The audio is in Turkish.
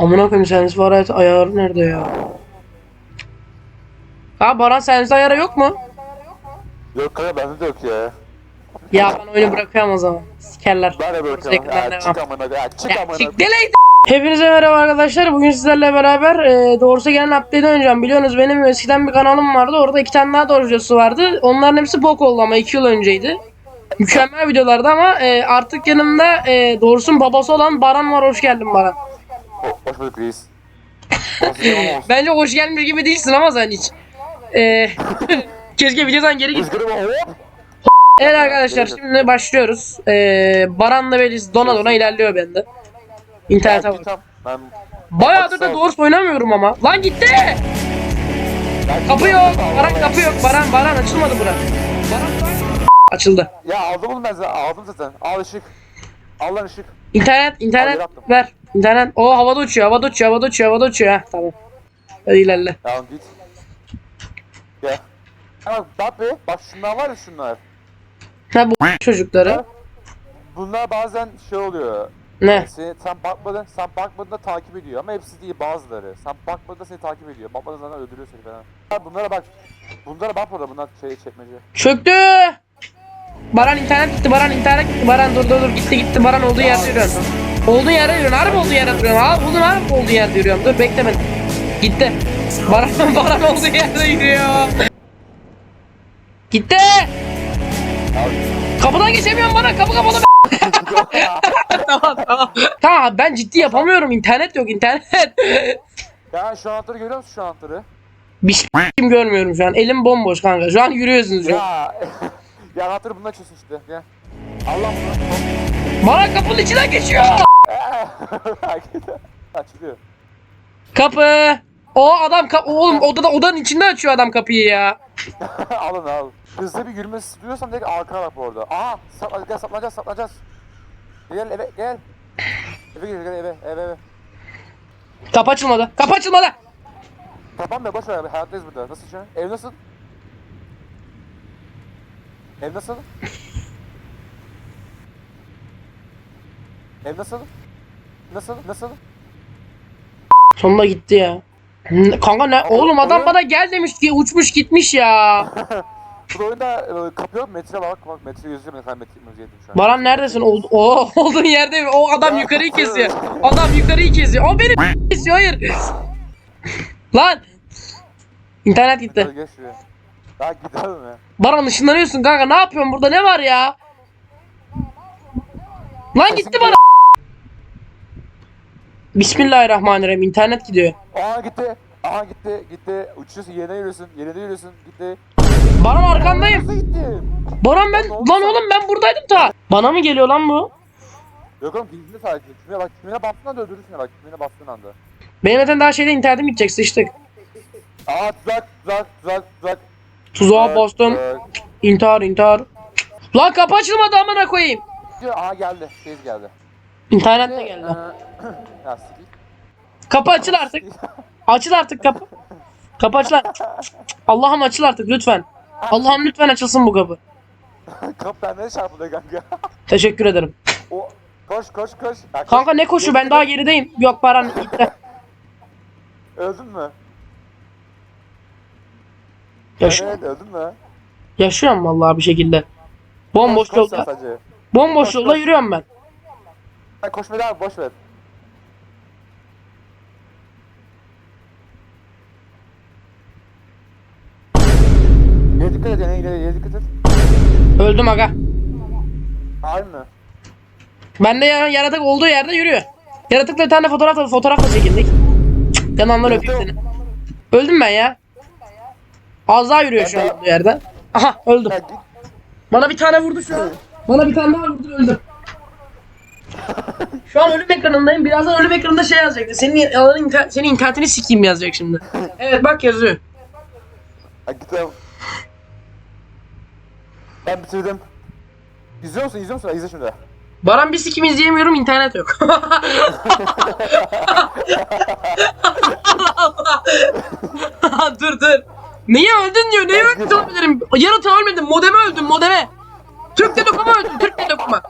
Amına koyayım sensiz var ayarı nerede ya? Ha Baran sensiz ayarı yok mu? Yok kanka bende de yok ya. Ya ben oyunu bırakıyorum o zaman. Sikerler. Ben de bırakıyorum. Ya, çık amına ya çık amına. çık deleydi. Hepinize merhaba arkadaşlar. Bugün sizlerle beraber e, doğrusu gelen update'i oynayacağım. Biliyorsunuz benim eskiden bir kanalım vardı. Orada iki tane daha doğru videosu vardı. Onların hepsi bok oldu ama iki yıl önceydi. Mükemmel videolardı ama e, artık yanımda e, doğrusun babası olan Baran var. Hoş geldin Baran. Ho- Hoş bulduk reis. Bence hoş gelmiş gibi değilsin ama sen hiç. E, keşke videodan geri git. Evet arkadaşlar şimdi başlıyoruz. E, Baran'la Beliz dona dona ilerliyor bende. İnternete bak. Ben... Bayağıdır da doğrusu oynamıyorum ama. Lan gitti. Kapı yok. Baran kapı yok. Baran Baran açılmadı bura. Baran açıldı. Ya aldım onu ben zaten. Aldım zaten. Al ışık. Al lan ışık. İnternet internet ver. İnternet. O havada uçuyor. Havada uçuyor. Havada uçuyor. Havada uçuyor. Heh, tamam. Hadi ilerle. Tamam git. Gel. Ha bak be. Bak şunlar var ya şunlar. Ha bu çocukları. Bunlar bazen şey oluyor. Ne? Seni, sen bakmadın, sen bakmadığında takip ediyor ama hepsi değil bazıları. Sen bakmadığında seni takip ediyor. Bakmadığın zaman öldürüyor seni falan. Ha, Bunlara bak. Bunlara bak burada bunlar şey çekmece. Çöktü. Baran internet gitti. Baran internet gitti. Baran dur dur dur. Gitti gitti. Baran olduğu yerde yürüyorsun. Olduğu yerde yürüyorsun. Harbi olduğu yerde yürüyorsun. Abi buldum harbi olduğu yerde yürüyorum. Dur bekle beni. Gitti. Baran, Baran olduğu yerde yürüyor. Gitti. Kapıdan geçemiyorum bana. Kapı kapalı. tamam tamam. Tamam ben ciddi yapamıyorum. İnternet yok internet. ya şu anahtarı görüyor musun şu anahtarı? Bir s**kim görmüyorum şu an. Elim bomboş kanka. Şu an yürüyorsunuz. Ya. ya anahtarı bununla açıyorsun işte. Gel. Allah bunu. Bana kapının içinden geçiyor. Açılıyor. Kapı. O adam kap oğlum odada odanın içinde açıyor adam kapıyı ya. al onu al. Hızlı bir yürüme duyuyorsan direkt arkana bak bu arada. Aha sapla, gel saplanacağız saplanacağız. Gel eve gel. Eve gel gel eve eve eve. Kapı açılmadı. Kapı açılmadı. Tamam be boş ver abi hayattayız burada. Nasıl şu an? Ev nasıl? Ev nasıl? Ev nasıl? Nasıl? Nasıl? Sonunda gitti ya. Kanka ne? Oğlum adam bana gel demiş ki uçmuş gitmiş ya. Bu oyunda e, kapı yok metre var. Bak metre yazıyor ne kadar metre yazıyor şu an. Baran neredesin? Ol o olduğun yerde mi? O adam yukarıyı kesiyor. Adam yukarıyı kesiyor. O beni kesiyor. Hayır. Lan. İnternet gitti. şuraya. Daha gidelim ya. Baran ışınlanıyorsun kanka. Ne yapıyorsun burada? Ne var ya? Lan gitti bana. Bismillahirrahmanirrahim. İnternet gidiyor. Aha gitti. Aha gitti. Gitti. Uçuyorsun yerine yürüyorsun. Yerine yürüyorsun. Gitti. Baran arkandayım. Nasıl gitti? Baran ben lan oğlum ben buradaydım ta. Bana mı geliyor lan bu? Yok oğlum bildiğinde sadece. Kimine bak. Kimine bastığın anda öldürürsün ya bak. Kimine bastığın anda. Benim zaten daha şeyde internetim gidecek sıçtık. Aa tuzak tuzak tuzak tuzak. Tuzağa Tuzak, bastım. tuzak. İntihar intihar. Lan kapı açılmadı amına koyayım. Aha geldi. Şey geldi. İnternet de geldi. Ya sikik. Kapı açıl artık. Açıl artık kapı. Kapı açıl artık. Allah'ım açıl artık lütfen. Allah'ım lütfen açılsın bu kapı. Kap benden çarpılıyor kanka. Teşekkür ederim. o koş koş koş. Ya, koş. Kanka ne koşu ben daha gerideyim. Yok Baran gitti. Öldün mü? Yaşıyor. Evet öldün mü? Yaşıyorum vallahi bir şekilde. Bomboş yolda. Bomboş yolda yürüyorum ben. Sen koşma daha boş ver. Yere dikkat et yani yere, yere dikkat et. Öldüm aga. Aynı. Ben de ya- yaratık olduğu yerde yürüyor. Yaratıkla bir tane fotoğraf da fotoğraf da çekindik. Cık, Yanağından öpeyim seni. Öldüm ben ya. Az daha yürüyor şu an olduğu yerden. Aha öldüm. Ya git. Bana bir tane vurdu şu an. Bana bir tane daha vurdu öldüm. Şu an ölüm ekranındayım. Birazdan ölüm ekranında şey yazacak. Senin alanın inter- senin internetini sikeyim yazacak şimdi. Evet bak yazıyor. Ha git lan. Ben bitirdim. İzliyor musun? İzliyor musun? İzle şimdi. Baran bir sikim izleyemiyorum internet yok. Allah Allah. dur dur. Niye öldün diyor. Neye öldün olabilirim? Yaratı ölmedim. Modeme öldüm modeme. Türk Telekom'a öldüm. Türk Telekom'a.